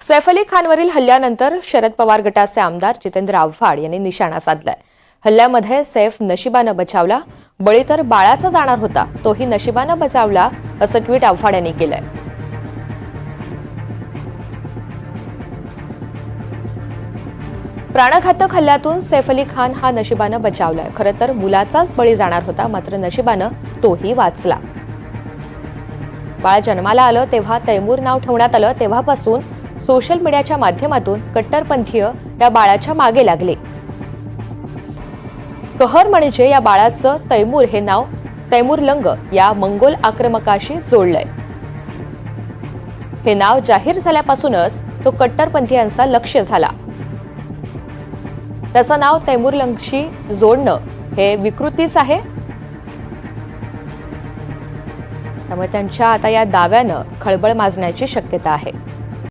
सैफ अली खानवरील हल्ल्यानंतर शरद पवार गटाचे आमदार जितेंद्र आव्हाड यांनी निशाणा साधलाय. हल्ल्यामध्ये सैफ नशिबानं बचावला बळी तर बाळाचा जाणार होता तोही नशिबानं बचावला असं ट्विट आव्हाड यांनी केलंय. प्राणघातक हल्ल्यातून सैफ अली खान हा नशिबानं बचावलाय. खरं तर मुलाचाच बळी जाणार होता मात्र नशिबानं तोही वाचला. बाळ जन्माला आलं तेव्हा तैमूर नाव ठेवण्यात आलं तेव्हापासून सोशल मीडियाच्या माध्यमातून कट्टरपंथीय या बाळाच्या मागे लागले. कहर म्हणजे या बाळाचं तैमूर हे नाव तैमूर लंग या मंगोल आक्रमकाशी जोडलंय. हे नाव जाहीर झाल्यापासूनच तो कट्टरपंथीयांचा लक्ष झाला. त्याचं नाव तैमूर लंगशी जोडणं हे विकृतीच आहे. त्यामुळे त्यांच्या आता या दाव्यानं खळबळ माजण्याची शक्यता आहे.